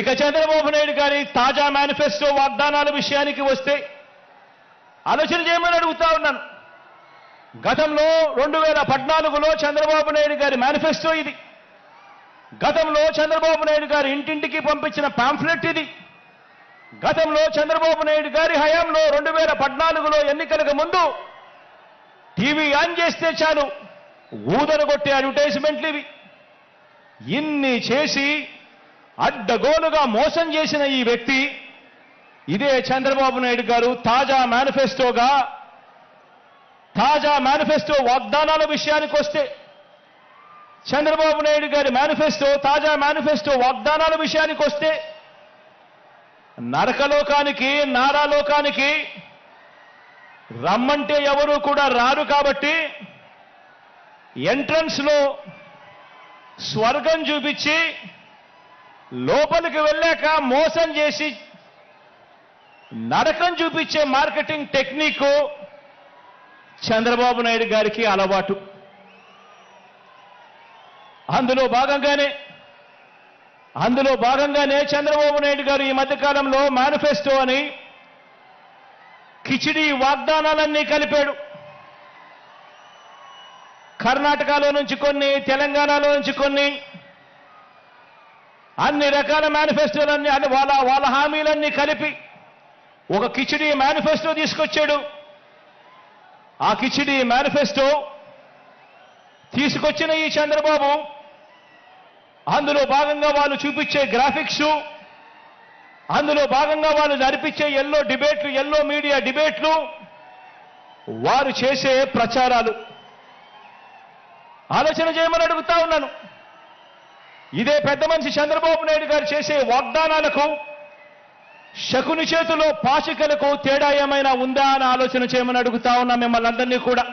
ఇక చంద్రబాబు నాయుడు గారి తాజా మేనిఫెస్టో వాగ్దానాల విషయానికి వస్తే ఆలోచన చేయమని అడుగుతా ఉన్నాను. గతంలో రెండు వేల పద్నాలుగులో చంద్రబాబు నాయుడు గారి మేనిఫెస్టో ఇది. గతంలో చంద్రబాబు నాయుడు గారు ఇంటింటికి పంపించిన పాంఫ్లెట్ ఇది. గతంలో చంద్రబాబు నాయుడు గారి హయాంలో రెండు వేల పద్నాలుగులో ఎన్నికలకు ముందు టీవీ ఆన్ చేస్తే చాలు ఊదరగొట్టే అడ్వర్టైజ్మెంట్లు ఇవి. ఇన్ని చేసి అడ్డగోలుగా మోసం చేసిన ఈ వ్యక్తి ఇదే చంద్రబాబు నాయుడు గారు తాజా మేనిఫెస్టోగా తాజా మేనిఫెస్టో వాగ్దానాల విషయానికి వస్తే చంద్రబాబు నాయుడు గారి మేనిఫెస్టో తాజా మేనిఫెస్టో వాగ్దానాల విషయానికి వస్తే నరకలోకానికి నారాలోకానికి రమ్మంటే ఎవరూ కూడా రారు కాబట్టి ఎంట్రన్స్లో స్వర్గం చూపించి లోపలికి వెళ్ళాక మోసం చేసి నరకం చూపించే మార్కెటింగ్ టెక్నిక్ చంద్రబాబు నాయుడు గారికి అలవాటు. అందులో భాగంగానే అందులో భాగంగానే చంద్రబాబు నాయుడు గారు ఈ మధ్యకాలంలో మేనిఫెస్టో అని కిచిడి వాగ్దానాలన్నీ కలిపాడు. కర్ణాటకలో నుంచి కొన్ని తెలంగాణలో నుంచి కొన్ని అన్ని రకాల మేనిఫెస్టోలన్నీ అన్ని వాళ్ళ వాళ్ళ హామీలన్నీ కలిపి ఒక కిచిడి మేనిఫెస్టో తీసుకొచ్చాడు. ఆ కిచిడి మేనిఫెస్టో తీసుకొచ్చిన ఈ చంద్రబాబు అందులో భాగంగా వాళ్ళు చూపించే గ్రాఫిక్స్ అందులో భాగంగా వాళ్ళు నడిపించే ఎల్లో డిబేట్లు ఎల్లో మీడియా డిబేట్లు వారు చేసే ప్రచారాలు. ఆలోచన చేయమని అడుగుతా ఉన్నాను. ఇదే పెద్ద మనిషి చంద్రబాబు నాయుడు గారు చేసే వాగ్దానాలకు శకుని చేతిలో పాచికలకు తేడా ఏమైనా ఉందా అని ఆలోచన చేయమని అడుగుతా ఉన్నా మిమ్మల్ని అందరినీ కూడా.